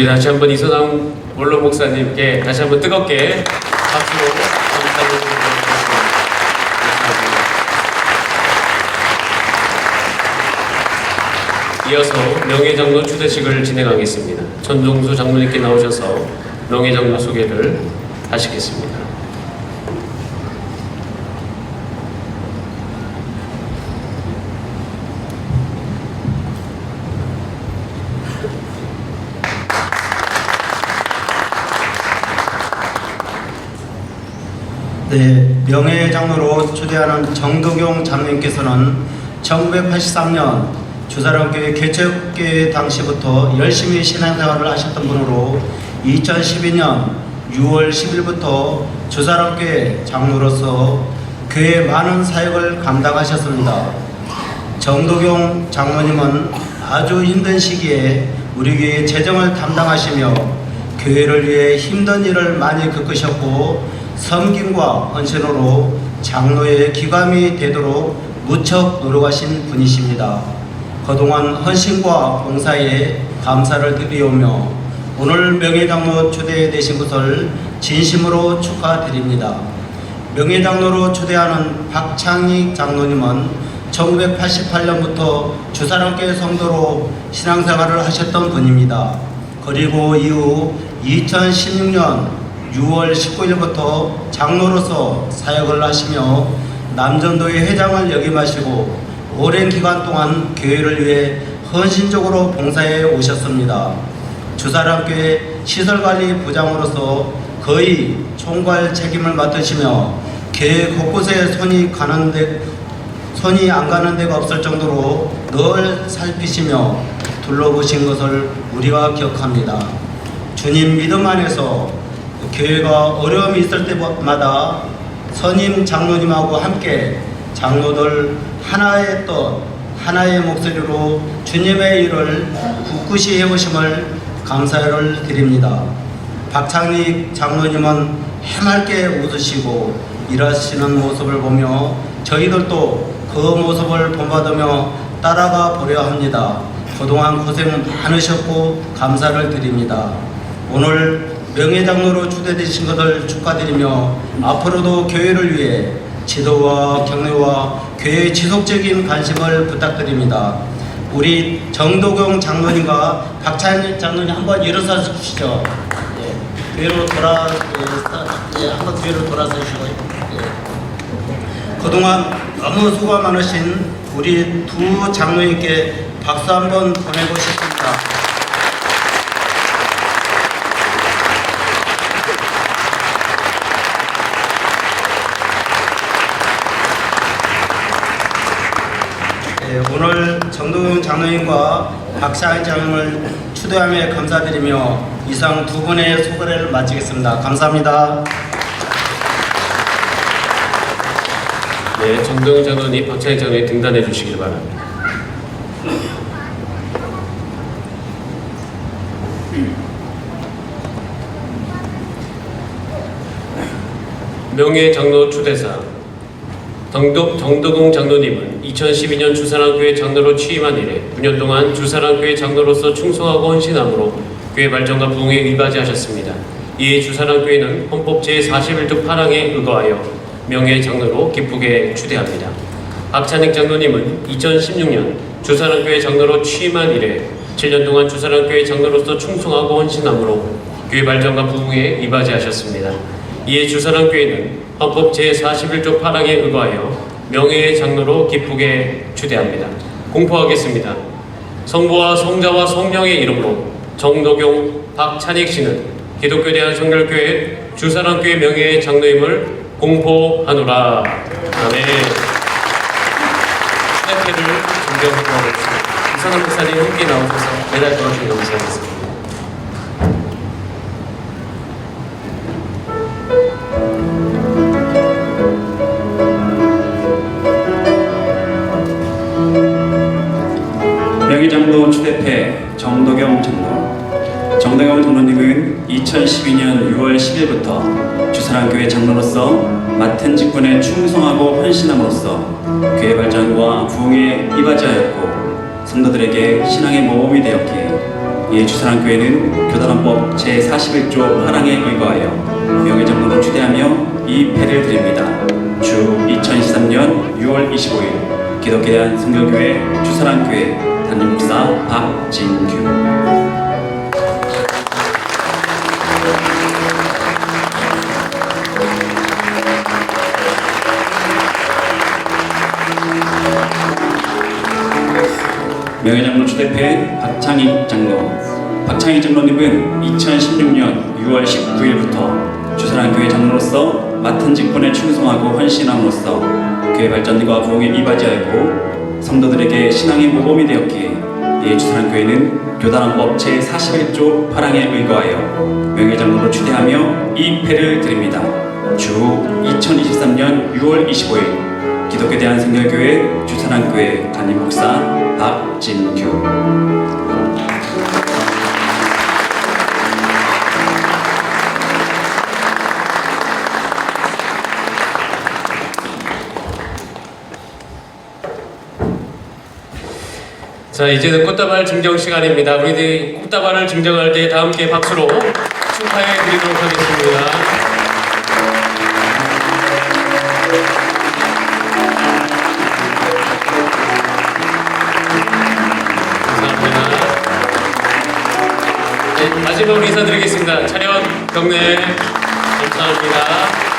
우리 다시 한번 이선왕 원로 목사님께 다시 한번 뜨겁게 박수로 감사를 드리겠습니다. 감사합니다. 이어서 명예장로 추대식을 진행하겠습니다. 전종수 장로님께 나오셔서 명예장로 소개를 하시겠습니다. 네, 명예장로로 초대하는 정도경 장로님께서는 1983년 주사랑교회 개척교회 당시부터 열심히 신앙생활을 하셨던 분으로 2012년 6월 10일부터 주사랑교회 장로로서 교회 많은 사역을 감당하셨습니다. 정도경 장로님은 아주 힘든 시기에 우리 교회 재정을 담당하시며 교회를 위해 힘든 일을 많이 겪으셨고 섬김과 헌신으로 장로의 기감이 되도록 무척 노력하신 분이십니다. 그동안 헌신과 봉사에 감사를 드리오며 오늘 명예장로 초대되신 것을 진심으로 축하드립니다. 명예장로로 초대하는 박창익 장로님은 1988년부터 주사랑교회 성도로 신앙생활을 하셨던 분입니다. 그리고 이후 2016년 6월 19일부터 장로로서 사역을 하시며 남전도의 회장을 역임하시고 오랜 기간 동안 교회를 위해 헌신적으로 봉사해 오셨습니다. 주사랑교회 시설관리 부장으로서 거의 총괄 책임을 맡으시며 교회 곳곳에 손이 가는 데 손이 안 가는 데가 없을 정도로 늘 살피시며 둘러보신 것을 우리가 기억합니다. 주님 믿음 안에서 교회가 어려움이 있을 때마다 선임 장로님하고 함께 장로들 하나의 뜻, 하나의 목소리로 주님의 일을 굳굳이 해오심을 감사를 드립니다. 박창익 장로님은 해맑게 웃으시고 일하시는 모습을 보며 저희들도 그 모습을 본받으며 따라가 보려 합니다. 그동안 고생 많으셨고 감사를 드립니다. 오늘 명예장로로 추대되신 것을 축하드리며 앞으로도 교회를 위해 지도와 격려와 교회의 지속적인 관심을 부탁드립니다. 우리 정도경 장로님과 박찬일 장로님 한번 일어서 주시죠. 예, 뒤로 돌아, 예, 예, 한번 뒤로 돌아서시고. 예. 그동안 너무 수고 많으신 우리 두 장로님께 박수 한번 보내고 싶습니다. 예, 오늘 정동영 장로님과 박상희 장로를 추대하며 감사드리며 이상 두 분의 소개를 마치겠습니다. 감사합니다. 네, 정동영 장로님, 박찬희 장로님 등단해 주시길 바랍니다. 명예 장로 추대상 정도, 정덕웅 장로님은 2012년 주사랑교회 장로로 취임한 이래 9년 동안 주사랑교회 장로로서 충성하고 헌신함으로 교회 발전과 부흥에 의바지하셨습니다. 이에 주사랑교회는 헌법 제41조 8항에 의거하여 명예 장로로 기쁘게 추대합니다. 박찬익 장로님은 2016년 주사랑교회 장로로 취임한 이래 7년 동안 주사랑교회 장로로서 충성하고 헌신함으로 교회 발전과 부흥에 이바지하셨습니다. 이에 주사랑교회는 헌법 제41조 8항에 의거하여 명예의 장로로 기쁘게 추대합니다. 공포하겠습니다. 성부와 성자와 성령의 이름으로 정도경, 박찬익 씨는 기독교 대한성결교회 주사랑교회 명예의 장로임을 공포하노라. 아멘. 하겠습니다. 이상한 목사님 함께 나오셔서 매달 도와주신 감사하겠습니다. 명예장로 추대패 정도경 장로 정도경 장로님은 2012년 6월 10일부터 주사랑교회 장로로서 맡은 직분에 충성하고 헌신함으로써 교회 발전과 부흥에 이바지하였고 성도들에게 신앙의 모범이 되었기에 이 주사랑교회는 교단원법 제41조 8항에 의거하여 명예 장로로 추대하며 이 패를 드립니다. 주 2023년 6월 25일 기독교에 대한 성결교회 주사랑교회 담임목사 박진규. 명예장로 추대패 박창익 장로 박창익 장로님은 2016년 6월 19일부터 주사랑 교회 장로로서 맡은 직분에 충성하고 헌신함으로써 교회 발전과 부흥에 이바지하였고 성도들에게 신앙의 모범이 되었기에 이 주사랑교회는 교단원법 제41조 8항에 의거하여 명예장로로 추대하며 이 패를 드립니다. 주 2023년 6월 25일 기독교 대한성결교회 주산항교회 담임 목사 박진규 자 이제는 꽃다발 증정 시간입니다. 우리들이 꽃다발을 증정할 때 다 함께 박수로 축하해 드리도록 하겠습니다. 감사합니다. 네, 마지막으로 인사드리겠습니다. 차렷 경례 감사합니다.